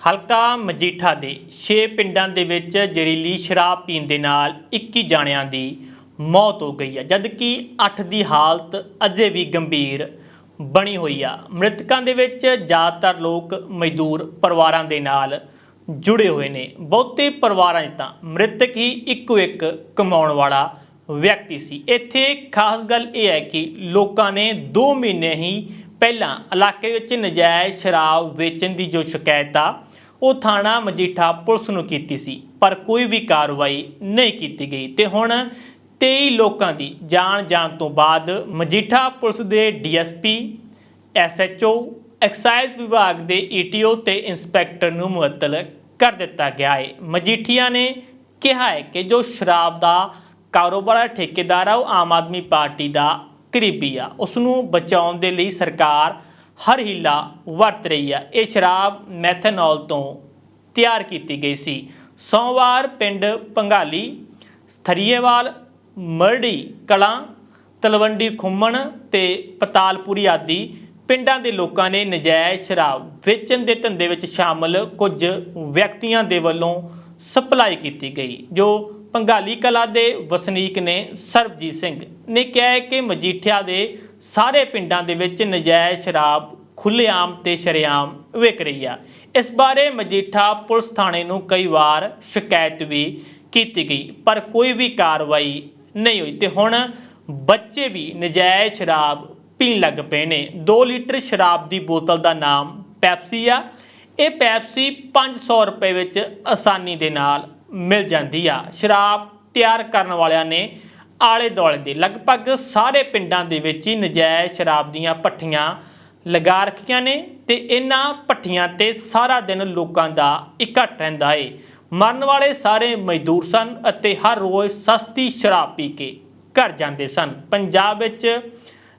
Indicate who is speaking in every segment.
Speaker 1: ਹਲਕਾ ਮਜੀਠਾ ਦੇ 6 ਪਿੰਡਾਂ ਦੇ ਵਿੱਚ ਜ਼ਹਿਰੀਲੀ ਸ਼ਰਾਬ ਪੀਣ ਦੇ ਨਾਲ 21 ਜਾਣਿਆਂ ਦੀ ਮੌਤ ਹੋ ਗਈ ਹੈ, ਜਦਕਿ 8 ਦੀ ਹਾਲਤ ਅਜੇ ਵੀ ਗੰਭੀਰ ਬਣੀ ਹੋਈ ਆ। ਮ੍ਰਿਤਕਾਂ ਦੇ ਵਿੱਚ ਜ਼ਿਆਦਾਤਰ ਲੋਕ ਮਜ਼ਦੂਰ ਪਰਿਵਾਰਾਂ ਦੇ ਨਾਲ ਜੁੜੇ ਹੋਏ ਨੇ। ਬਹੁਤੇ ਪਰਿਵਾਰਾਂ 'ਚ ਤਾਂ ਮ੍ਰਿਤਕ ਹੀ ਇੱਕੋ ਇੱਕ ਕਮਾਉਣ ਵਾਲਾ ਵਿਅਕਤੀ ਸੀ। ਇੱਥੇ ਖਾਸ ਗੱਲ ਇਹ ਹੈ ਕਿ ਲੋਕਾਂ ਨੇ 2 ਮਹੀਨੇ ਹੀ ਪਹਿਲਾਂ ਇਲਾਕੇ ਵਿੱਚ ਨਜਾਇਜ਼ ਸ਼ਰਾਬ ਵੇਚਣ ਦੀ ਜੋ ਸ਼ਿਕਾਇਤ ਆ ਉਹ ਥਾਣਾ ਮਜੀਠਾ ਪੁਲਿਸ ਨੂੰ ਕੀਤੀ ਸੀ, ਪਰ ਕੋਈ ਵੀ ਕਾਰਵਾਈ ਨਹੀਂ ਕੀਤੀ ਗਈ। ਤੇ ਹੁਣ 23 ਲੋਕਾਂ ਦੀ ਜਾਨ ਜਾਣ ਤੋਂ ਬਾਅਦ ਮਜੀਠਾ ਪੁਲਿਸ ਦੇ ਡੀਐਸਪੀ, ਐਸਐਚਓ, ਐਕਸਾਈਜ਼ ਵਿਭਾਗ ਦੇ ਈਟੀਓ ਤੇ ਇੰਸਪੈਕਟਰ ਨੂੰ ਮੁਅੱਤਲ ਕਰ ਦਿੱਤਾ ਗਿਆ ਹੈ ਮਜੀਠੀਆ ਨੇ ਕਿਹਾ ਹੈ ਕਿ ਜੋ ਸ਼ਰਾਬ ਦਾ ਕਾਰੋਬਾਰ ਠੇਕੇਦਾਰ ਆ, ਉਹ ਆਮ ਆਦਮੀ ਪਾਰਟੀ ਦਾ ਕਰੀਬੀ ਆ। ਉਸ ਨੂੰ ਬਚਾਉਣ ਦੇ ਲਈ ਸਰਕਾਰ ਹਰ ਹੀਲਾ ਵਰਤ ਰਹੀ ਆ। ਇਹ ਸ਼ਰਾਬ ਮੈਥਨੋਲ ਤੋਂ ਤਿਆਰ ਕੀਤੀ ਗਈ ਸੀ। ਸੋਮਵਾਰ ਪਿੰਡ ਪੰਗਾਲੀ, ਸਥਰੀਏਵਾਲ, ਮਰੜੀ, ਕਲਾਂ, ਤਲਵੰਡੀ ਖੁੰਮਣ ਤੇ ਪਤਾਲਪੁਰੀ ਆਦਿ ਪਿੰਡਾਂ ਦੇ ਲੋਕਾਂ ਨੇ ਨਜਾਇਜ਼ ਸ਼ਰਾਬ ਵੇਚਣ ਦੇ ਧੰਦੇ ਵਿੱਚ ਸ਼ਾਮਲ ਕੁਝ ਵਿਅਕਤੀਆਂ ਦੇ ਵੱਲੋਂ ਸਪਲਾਈ ਕੀਤੀ ਗਈ, ਜੋ ਪੰਗਾਲੀ ਕਲਾ ਦੇ ਵਸਨੀਕ ਨੇ ਸਰਬਜੀਤ ਸਿੰਘ। ਨੇ ਕਿਹਾ ਹੈ ਕਿ ਮਜੀਠਿਆ ਦੇ ਸਾਰੇ ਪਿੰਡਾਂ ਦੇ ਵਿੱਚ ਨਜਾਇਜ਼ ਸ਼ਰਾਬ ਖੁੱਲ੍ਹੇਆਮ ਤੇ ਸ਼ਰੇਆਮ ਵਿਕ ਰਹੀ ਆ। ਇਸ ਬਾਰੇ ਮਜੀਠਾ ਪੁਲਿਸ ਥਾਣੇ ਨੂੰ ਕਈ ਵਾਰ ਸ਼ਿਕਾਇਤ ਵੀ ਕੀਤੀ ਗਈ, ਪਰ ਕੋਈ ਵੀ ਕਾਰਵਾਈ ਨਹੀਂ ਹੋਈ ਤੇ ਹੁਣ ਬੱਚੇ ਵੀ ਨਜਾਇਜ਼ ਸ਼ਰਾਬ ਪੀਣ ਲੱਗ ਪਏ ਨੇ। 2 ਲੀਟਰ ਸ਼ਰਾਬ ਦੀ ਬੋਤਲ ਦਾ ਨਾਮ ਪੈਪਸੀ ਆ। ਇਹ ਪੈਪਸੀ 500 ਰੁਪਏ ਵਿੱਚ ਆਸਾਨੀ ਦੇ ਨਾਲ ਮਿਲ ਜਾਂਦੀ ਆ। ਸ਼ਰਾਬ ਤਿਆਰ ਕਰਨ ਵਾਲਿਆਂ ਨੇ ਆਲੇ ਦੁਆਲੇ ਦੇ ਲਗਭਗ ਸਾਰੇ ਪਿੰਡਾਂ ਦੇ ਵਿੱਚ ਹੀ ਨਜਾਇਜ਼ ਸ਼ਰਾਬ ਦੀਆਂ ਪੱਠੀਆਂ ਲਗਾ ਰੱਖੀਆਂ ਨੇ ਤੇ ਇਹਨਾਂ ਪੱਠੀਆਂ ਤੇ ਸਾਰਾ ਦਿਨ ਲੋਕਾਂ ਦਾ ਇਕੱਠ ਰਹਿੰਦਾ ਏ। ਮਰਨ ਵਾਲੇ ਸਾਰੇ ਮਜ਼ਦੂਰ ਸਨ ਅਤੇ ਹਰ ਰੋਜ਼ ਸਸਤੀ ਸ਼ਰਾਬ ਪੀ ਕੇ ਘਰ ਜਾਂਦੇ ਸਨ। ਪੰਜਾਬ ਵਿੱਚ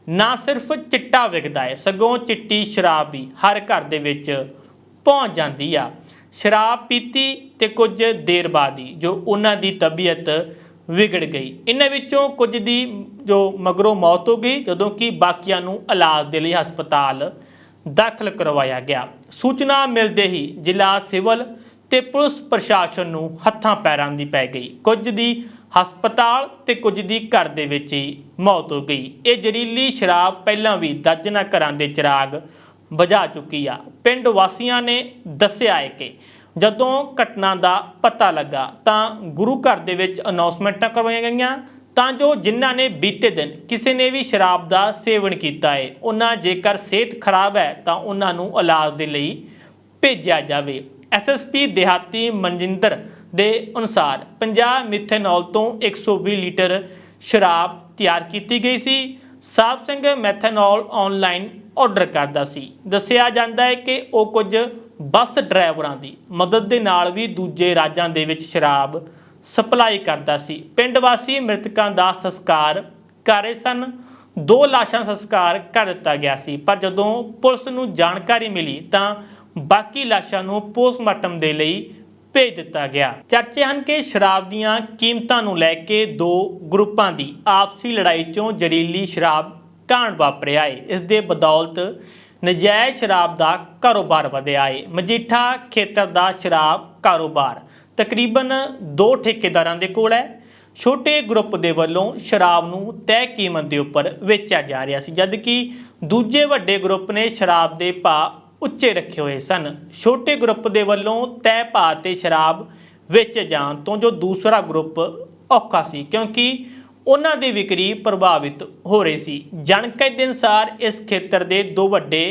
Speaker 1: ਨਾ ਸਿਰਫ ਚਿੱਟਾ ਵਿਕਦਾ ਹੈ ਸਗੋਂ ਚਿੱਟੀ ਸ਼ਰਾਬ ਵੀ ਹਰ ਘਰ ਦੇ ਵਿੱਚ ਪਹੁੰਚ ਜਾਂਦੀ ਆ। ਸ਼ਰਾਬ ਪੀਤੀ ਤੇ ਕੁਝ ਦੇਰ ਬਾਅਦ ਹੀ ਜੋ ਉਹਨਾਂ ਦੀ ਤਬੀਅਤ ਵਿਗੜ ਗਈ। ਇਹਨਾਂ ਵਿੱਚੋਂ ਕੁਝ ਦੀ ਜੋ ਮਗਰੋਂ ਮੌਤ ਹੋ ਗਈ, ਜਦੋਂ ਕਿ ਬਾਕੀਆਂ ਨੂੰ ਇਲਾਜ ਦੇ ਲਈ ਹਸਪਤਾਲ ਦਾਖਲ ਕਰਵਾਇਆ ਗਿਆ। ਸੂਚਨਾ ਮਿਲਦੇ ਹੀ ਜ਼ਿਲ੍ਹਾ ਸਿਵਲ ਤੇ ਪੁਲਿਸ ਪ੍ਰਸ਼ਾਸਨ ਨੂੰ ਹੱਥਾਂ ਪੈਰਾਂ ਦੀ ਪੈ ਗਈ। ਕੁਝ ਦੀ ਹਸਪਤਾਲ ਤੇ ਕੁਝ ਦੀ ਘਰ ਦੇ ਵਿੱਚ ਹੀ ਮੌਤ ਹੋ ਗਈ। ਇਹ ਜ਼ਹਿਰੀਲੀ ਸ਼ਰਾਬ ਪਹਿਲਾਂ ਵੀ ਦਰਜਨਾਂ ਘਰਾਂ ਦੇ ਚਿਰਾਗ ਵਜਾ ਚੁੱਕੀ ਆ। ਪਿੰਡ ਵਾਸੀਆਂ ਨੇ ਦੱਸਿਆ ਹੈ ਕਿ ਜਦੋਂ ਘਟਨਾ ਦਾ ਪਤਾ ਲੱਗਾ ਤਾਂ ਗੁਰੂ ਘਰ ਦੇ ਵਿੱਚ ਅਨਾਉਂਸਮੈਂਟਾਂ ਕਰਵਾਈਆਂ ਗਈਆਂ। ਤਾਂ ਜੋ ਜਿਨ੍ਹਾਂ ਨੇ ਬੀਤੇ ਦਿਨ ਕਿਸੇ ਨੇ ਵੀ ਸ਼ਰਾਬ ਦਾ ਸੇਵਨ ਕੀਤਾ ਹੈ, ਉਹਨਾਂ ਜੇਕਰ ਸਿਹਤ ਖਰਾਬ ਹੈ ਤਾਂ ਉਹਨਾਂ ਨੂੰ ਇਲਾਜ ਦੇ ਲਈ ਭੇਜਿਆ ਜਾਵੇ। ਐਸਐਸਪੀ ਦਿਹਾਤੀ ਮਨਜਿੰਦਰ ਦੇ ਅਨੁਸਾਰ 50 ਮਿਥੇਨੋਲ ਤੋਂ 120 ਲੀਟਰ ਸ਼ਰਾਬ ਤਿਆਰ ਕੀਤੀ ਗਈ ਸੀ। Sahib Singh methanol online order ਕਰਦਾ ਸੀ। ਦੱਸਿਆ ਜਾਂਦਾ ਹੈ ਕਿ ਉਹ ਕੁਝ ਬੱਸ ਡਰਾਈਵਰਾਂ ਦੀ ਮਦਦ ਦੇ ਨਾਲ ਵੀ ਦੂਜੇ ਰਾਜਾਂ ਦੇ ਵਿੱਚ ਸ਼ਰਾਬ ਸਪਲਾਈ ਕਰਦਾ ਸੀ। ਪਿੰਡ ਵਾਸੀ ਮ੍ਰਿਤਕਾਂ ਦਾ ਸੰਸਕਾਰ ਕਰ ਰਹੇ ਸਨ। ਦੋ ਲਾਸ਼ਾਂ ਦਾ ਸੰਸਕਾਰ ਕਰ ਦਿੱਤਾ ਗਿਆ ਸੀ। ਪਰ ਜਦੋਂ ਪੁਲਿਸ ਨੂੰ ਜਾਣਕਾਰੀ ਮਿਲੀ ਤਾਂ ਬਾਕੀ ਲਾਸ਼ਾਂ ਨੂੰ ਪੋਸਟਮਾਰਟਮ ਦੇ ਲਈ ਭੇਜ ਦਿੱਤਾ ਗਿਆ। ਚਰਚੇ ਹਨ ਕਿ ਸ਼ਰਾਬ ਦੀਆਂ ਕੀਮਤਾਂ ਨੂੰ ਲੈ ਕੇ ਦੋ ਗਰੁੱਪਾਂ ਦੀ ਆਪਸੀ ਲੜਾਈ ਚੋਂ ਜ਼ਹਿਰੀਲੀ ਸ਼ਰਾਬ ਕਾਂਡ ਵਾਪਰਿਆ ਏ ਇਸ ਦੇ ਬਦੌਲਤ ਨਜਾਇਜ਼ ਸ਼ਰਾਬ ਦਾ ਕਾਰੋਬਾਰ ਵਧਿਆ ਏ ਮਜੀਠਾ ਖੇਤਰ ਦਾ ਸ਼ਰਾਬ ਕਾਰੋਬਾਰ ਤਕਰੀਬਨ ਦੋ ਠੇਕੇਦਾਰਾਂ ਦੇ ਕੋਲ ਹੈ। ਛੋਟੇ ਗਰੁੱਪ ਦੇ ਵੱਲੋਂ ਸ਼ਰਾਬ ਨੂੰ ਤੈਅ ਕੀਮਤ ਦੇ ਉੱਪਰ ਵੇਚਿਆ ਜਾ ਰਿਹਾ ਸੀ, ਜਦਕਿ ਦੂਜੇ ਵੱਡੇ ਗਰੁੱਪ ਨੇ ਸ਼ਰਾਬ ਦੇ ਭਾਅ ਉੱਚੇ ਰੱਖੇ ਹੋਏ ਸਨ। ਛੋਟੇ ਗਰੁੱਪ ਦੇ ਵੱਲੋਂ ਤੈਅ ਭਾਅ ਤੇ ਸ਼ਰਾਬ ਵੇਚੇ ਜਾਣ ਤੋਂ ਜੋ ਦੂਸਰਾ ਗਰੁੱਪ ਔਖਾ ਸੀ, ਕਿਉਂਕਿ ਉਹਨਾਂ ਦੀ ਵਿਕਰੀ ਪ੍ਰਭਾਵਿਤ ਹੋ ਰਹੀ ਸੀ। ਜਾਣਕਾਰੀ ਦੇ ਅਨੁਸਾਰ ਇਸ ਖੇਤਰ ਦੇ ਦੋ ਵੱਡੇ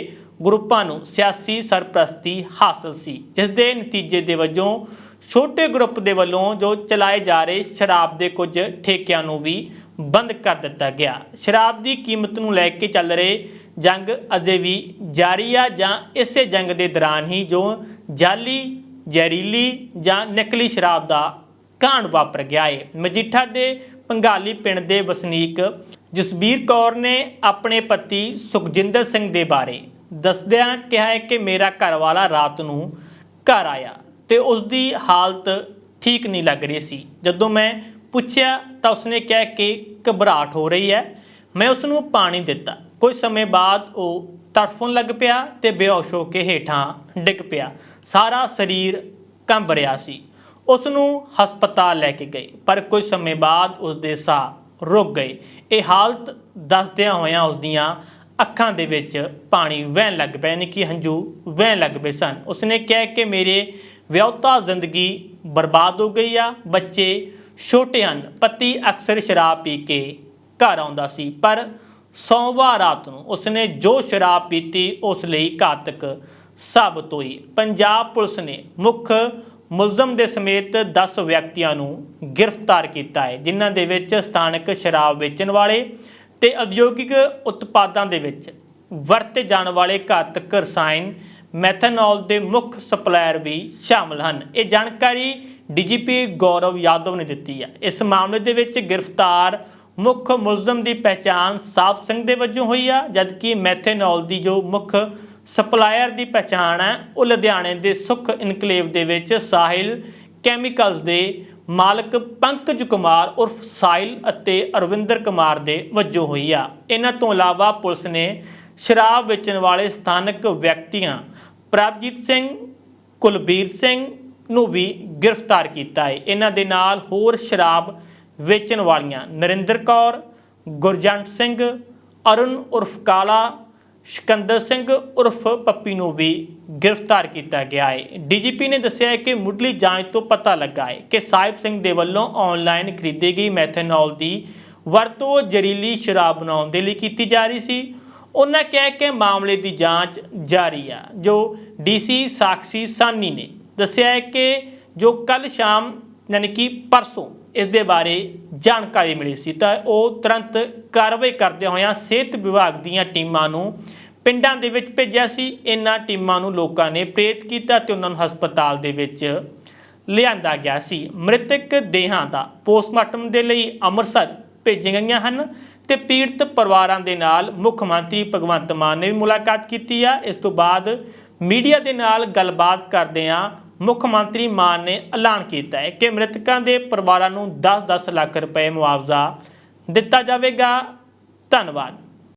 Speaker 1: ਗਰੁੱਪਾਂ ਨੂੰ ਸਿਆਸੀ ਸਰਪ੍ਰਸਤੀ ਹਾਸਲ ਸੀ, ਜਿਸ ਦੇ ਨਤੀਜੇ ਦੇ ਵਜੋਂ ਛੋਟੇ ਗਰੁੱਪ ਦੇ ਵੱਲੋਂ ਜੋ ਚਲਾਏ ਜਾ ਰਹੇ ਸ਼ਰਾਬ ਦੇ ਕੁਝ ਠੇਕਿਆਂ ਨੂੰ ਵੀ ਬੰਦ ਕਰ ਦਿੱਤਾ ਗਿਆ। ਸ਼ਰਾਬ ਦੀ ਕੀਮਤ ਨੂੰ ਲੈ ਕੇ ਚੱਲ ਰਹੇ ਜੰਗ ਅਜੇ ਵੀ ਜਾਰੀ ਆ ਜਾਂ ਇਸੇ ਜੰਗ ਦੇ ਦੌਰਾਨ ਹੀ ਜੋ ਜਾਲੀ, ਜ਼ਹਿਰੀਲੀ ਜਾਂ ਨਕਲੀ ਸ਼ਰਾਬ ਦਾ ਕਾਂਡ ਵਾਪਰ ਗਿਆ ਹੈ ਮਜੀਠਾ ਦੇ ਪੰਗਾਲੀ ਪਿੰਡ ਦੇ ਵਸਨੀਕ ਜਸਬੀਰ ਕੌਰ ਨੇ ਆਪਣੇ ਪਤੀ ਸੁਖਜਿੰਦਰ ਸਿੰਘ ਦੇ ਬਾਰੇ ਦੱਸਦਿਆਂ ਕਿਹਾ ਹੈ ਕਿ ਮੇਰਾ ਘਰ ਵਾਲਾ ਰਾਤ ਨੂੰ ਘਰ ਆਇਆ ਤੇ ਉਸ ਦੀ ਹਾਲਤ ਠੀਕ ਨਹੀਂ ਲੱਗ ਰਹੀ ਸੀ। ਜਦੋਂ ਮੈਂ ਪੁੱਛਿਆ ਤਾਂ ਉਸਨੇ ਕਿਹਾ ਕਿ ਘਬਰਾਹਟ ਹੋ ਰਹੀ ਹੈ। ਮੈਂ ਉਸ ਨੂੰ ਪਾਣੀ ਦਿੱਤਾ। ਕੁਝ ਸਮੇਂ ਬਾਅਦ ਉਹ ਤੜਫਣ ਲੱਗ ਪਿਆ ਤੇ ਬੇਹੋਸ਼ ਹੋ ਕੇ ਹੇਠਾਂ ਡਿੱਗ ਪਿਆ। ਸਾਰਾ ਸਰੀਰ ਕੰਬ ਰਿਹਾ ਸੀ। ਉਸ ਨੂੰ ਹਸਪਤਾਲ ਲੈ ਕੇ ਗਏ, ਪਰ ਕੁਝ ਸਮੇਂ ਬਾਅਦ ਉਸ ਦੇ ਸਾਹ ਰੁਕ ਗਏ। ਇਹ ਹਾਲਤ ਦੱਸਦਿਆਂ ਹੋਇਆਂ ਉਸ ਦੀਆਂ ਅੱਖਾਂ ਦੇ ਵਿੱਚ ਪਾਣੀ ਵਹਿਣ ਲੱਗ ਪਿਆ, ਯਾਨੀ ਕਿ ਹੰਝੂ ਵਹਿਣ ਲੱਗ ਪਏ ਸਨ। ਉਸਨੇ ਕਿਹਾ ਕਿ ਮੇਰੇ ਵਿਆਹੁਤਾ ਜ਼ਿੰਦਗੀ ਬਰਬਾਦ ਹੋ ਗਈ ਆ, ਬੱਚੇ ਛੋਟੇ ਹਨ, ਪਤੀ ਅਕਸਰ ਸ਼ਰਾਬ ਪੀ ਕੇ ਘਰ ਆਉਂਦਾ ਸੀ, ਪਰ ਸੋਮਵਾਰ ਰਾਤ ਨੂੰ ਉਸਨੇ ਜੋ ਸ਼ਰਾਬ ਪੀਤੀ ਉਸ ਲਈ ਘਾਤਕ ਸਾਬਤ ਹੋਈ। ਪੰਜਾਬ ਪੁਲਿਸ ਨੇ ਮੁੱਖ ਮੁਲਜ਼ਮ ਦੇ ਸਮੇਤ 10 ਵਿਅਕਤੀਆਂ ਨੂੰ ਗ੍ਰਿਫਤਾਰ ਕੀਤਾ ਹੈ, ਜਿਨ੍ਹਾਂ ਦੇ ਵਿੱਚ ਸਥਾਨਕ ਸ਼ਰਾਬ ਵੇਚਣ ਵਾਲੇ ਤੇ ਉਦਯੋਗਿਕ ਉਤਪਾਦਾਂ ਦੇ ਵਿੱਚ ਵਰਤੇ ਜਾਣ ਵਾਲੇ ਘਾਤਕ ਰਸਾਇਣ, ਮੈਥਨੋਲ ਦੇ ਮੁੱਖ ਸਪਲਾਇਰ ਵੀ ਸ਼ਾਮਲ ਹਨ। ਇਹ ਜਾਣਕਾਰੀ ਡੀਜੀਪੀ ਗੌਰਵ ਯਾਦਵ ਨੇ ਦਿੱਤੀ ਹੈ। ਇਸ ਮਾਮਲੇ ਦੇ ਵਿੱਚ ਗ੍ਰਿਫਤਾਰ ਮੁੱਖ ਮੁਲਜ਼ਮ ਦੀ ਪਹਿਚਾਣ ਸਾਬ ਸਿੰਘ ਦੇ ਵਜੋਂ ਹੋਈ ਆ, ਜਦਕਿ ਮੈਥਨੋਲ ਦੀ ਜੋ ਮੁੱਖ ਸਪਲਾਇਰ ਦੀ ਪਛਾਣ ਹੈ। ਉਹ ਲੁਧਿਆਣੇ ਦੇ ਸੁਖ ਇਨਕਲੇਵ ਦੇ ਵਿੱਚ ਸਾਹਿਲ ਕੈਮੀਕਲਸ ਦੇ ਮਾਲਕ ਪੰਕਜ ਕੁਮਾਰ ਉਰਫ ਸਾਹਿਲ ਅਤੇ ਅਰਵਿੰਦਰ ਕੁਮਾਰ ਦੇ ਵਜੋਂ ਹੋਈ ਆ। ਇਹਨਾਂ ਤੋਂ ਇਲਾਵਾ ਪੁਲਿਸ ਨੇ ਸ਼ਰਾਬ ਵੇਚਣ ਵਾਲੇ ਸਥਾਨਕ ਵਿਅਕਤੀਆਂ ਪ੍ਰਭਜੀਤ ਸਿੰਘ, ਕੁਲਬੀਰ ਸਿੰਘ ਨੂੰ ਵੀ ਗ੍ਰਿਫਤਾਰ ਕੀਤਾ ਹੈ। ਇਹਨਾਂ ਦੇ ਨਾਲ ਹੋਰ ਸ਼ਰਾਬ ਵੇਚਣ ਵਾਲੀਆਂ ਨਰਿੰਦਰ ਕੌਰ, ਗੁਰਜੰਟ ਸਿੰਘ, ਅਰੁਣ ਉਰਫ ਕਾਲਾ ਸਿਕੰਦਰ ਸਿੰਘ ਉਰਫ ਪੱਪੀ ਨੂੰ ਵੀ ਗ੍ਰਿਫਤਾਰ ਕੀਤਾ ਗਿਆ ਹੈ। ਡੀਜੀਪੀ ਨੇ ਦੱਸਿਆ ਹੈ ਕਿ ਮੁੱਢਲੀ ਜਾਂਚ ਤੋਂ ਪਤਾ ਲੱਗਾ ਹੈ ਕਿ ਸਾਹਿਬ ਸਿੰਘ ਦੇ ਵੱਲੋਂ ਆਨਲਾਈਨ ਖਰੀਦੀ ਗਈ ਮੈਥਨੋਲ ਦੀ ਵਰਤੋਂ ਜ਼ਹਿਰੀਲੀ ਸ਼ਰਾਬ ਬਣਾਉਣ ਦੇ ਲਈ ਕੀਤੀ ਜਾ ਰਹੀ ਸੀ। ਉਹਨਾਂ ਕਿਹਾ ਕਿ ਮਾਮਲੇ ਦੀ ਜਾਂਚ ਜਾਰੀ ਆ, ਜੋ ਡੀਸੀ ਸਾਕਸ਼ੀ ਸਾਨੀ ਨੇ ਦੱਸਿਆ ਹੈ ਕਿ ਜੋ ਕੱਲ ਸ਼ਾਮ, ਯਾਨੀ ਕਿ ਪਰਸੋਂ ਇਸ ਦੇ ਬਾਰੇ ਜਾਣਕਾਰੀ ਮਿਲੀ ਸੀ। ਤਾਂ ਉਹ ਤੁਰੰਤ ਕਾਰਵਾਈ ਕਰਦੇ ਹੋਇਆਂ ਸਿਹਤ ਵਿਭਾਗ ਦੀਆਂ ਟੀਮਾਂ ਨੂੰ ਪਿੰਡਾਂ ਦੇ ਵਿੱਚ ਭੇਜਿਆ ਸੀ। ਇਹਨਾਂ ਟੀਮਾਂ ਨੂੰ ਲੋਕਾਂ ਨੇ ਪ੍ਰੇਰਿਤ ਕੀਤਾ ਤੇ ਉਹਨਾਂ ਨੂੰ ਹਸਪਤਾਲ ਦੇ ਵਿੱਚ ਲਿਆਂਦਾ ਗਿਆ ਸੀ। ਮ੍ਰਿਤਕ ਦੇਹਾਂ ਦਾ ਪੋਸਟਮਾਰਟਮ ਦੇ ਲਈ ਅੰਮ੍ਰਿਤਸਰ ਭੇਜੀਆਂ ਗਈਆਂ ਹਨ ਤੇ ਪੀੜਤ ਪਰਿਵਾਰਾਂ ਦੇ ਨਾਲ ਮੁੱਖ ਮੰਤਰੀ ਭਗਵੰਤ ਮਾਨ ਨੇ ਵੀ ਮੁਲਾਕਾਤ ਕੀਤੀ ਆ। ਇਸ ਤੋਂ ਬਾਅਦ ਮੀਡੀਆ ਦੇ ਨਾਲ ਗੱਲਬਾਤ ਕਰਦਿਆਂ ਮੁੱਖ ਮੰਤਰੀ ਮਾਨ ਨੇ ਐਲਾਨ ਕੀਤਾ ਹੈ ਕਿ ਮ੍ਰਿਤਕਾਂ ਦੇ ਪਰਿਵਾਰਾਂ ਨੂੰ 10-10 ਲੱਖ ਰੁਪਏ ਮੁਆਵਜ਼ਾ ਦਿੱਤਾ ਜਾਵੇਗਾ। ਧੰਨਵਾਦ।